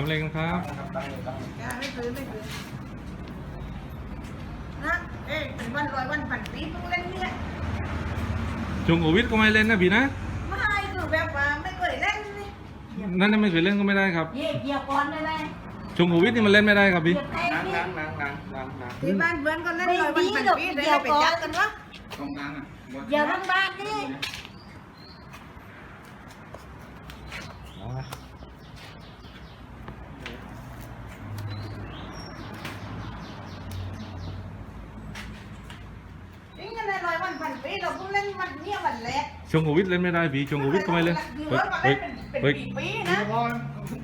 ทำอะไรกันครับจ้าไม่ซื้อไม่ซื้อนะเอ๊ะเป็นวันร้อยวันพันปีเพิ่งเล่นเนี่ยช่วงโควิดก็ไม่เล่นนะพี่นะไม่คือแบบว่าไม่เคยเล่นนี่นั่นน่ะไม่เคยเล่นก็ไม่ได้ครับเหยียบเหยียบก่อนได้ไหมช่วงโควิดนี่มันเล่นไม่ได้ครับเหพี่ยียบแทงล้างนี่ล้างล้างล้างล้างล้างที่บ้านเพื่อนก็เล่นร้อยวันพันปีเลยไปจับกันวะตรงกลางอะเหยียบทั้งบ้านนี่จริงกันเลยร้อย วันพันปีเราเพิ่งเล่นวันเนี้ยวันแรกช่วงโควิดเล่นไม่ได้พี่ช่วงโควิดก็ไม่เล่นอยู่เฮ้ยเพิ่งมาเฮ้เล่ยนเป็นเฮ้ยเป็นปีปีนะปีกระบอก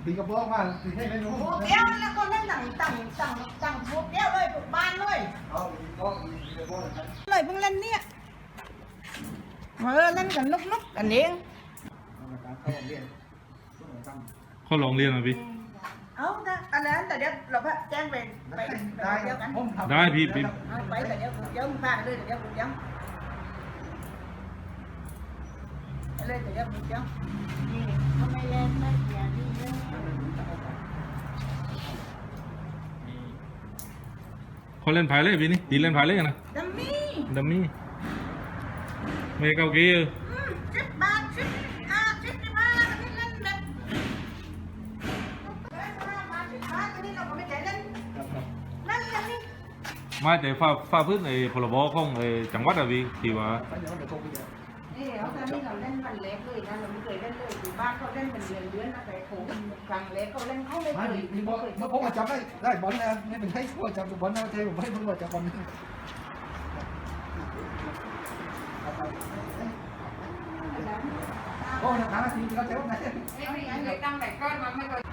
ปีกระบอกมาปีให้ไม่รู้โอ้เดียวแล้วก็เล่นต่างต่างต่างต่างทุกเดียวเลยทุกบ้านเลยเอาปีกระบอกปีกระบอกนะครับเลยเพิ่งเล่นเนี่ยเออเล่นกันนุกๆกันเองเอามาการเข้าเรียนช่วงทำเขาลองเรียนอะพี่เอาถ้าอันนั้นแต่เดี๋ยวเราพะแจ้งไปไปไปได้เดียวกันผมทำได้พี่พี่เอาไปแต่เดี๋ยวเดี๋ยวมึงพาเลยเดี๋ยวกูเดี๋ยว ไปเลยแต่เดี๋ยวกูเดี๋ยวนี่ทำไมเล่นไม่เสียดีเลยเขาเล่นพายเลยพี่นี่ตีเล่นพายเลยนะดัมมี่ดัมมี่ไม่เกากี้เอออืมสิบบาทสิบห้าสิบสิบห้าอันนี้เล่นแบบเล่นห้าบาทสิบบาทอันนี้เราก็ไม่ใจเล่นเล่นกันนี่มาแต่ฝ่าฝ่าพื้นในพรบของไอ้จังหวัดอะพี่ที่ว่า นี่เขาตอนนี้เราเล่นวันเล็กเลยนะเราไม่เคยเล่นเลยอยู่บ้านเขาเล่นเป็นเดือนเดือนนะแต่โถครั้งเล็กเขาเล่นเขาไม่เคมายดิมีบอลเมื่อผมมาจับได้ได้บอลแล้วนี่เป็นให้พวกจับบอลนะเทผมให้พวกจับบอลโอ้ยหาทีเราเจ้าไหน ไม่มีอะไรตั้งแต่ก้อนมันไม่เคย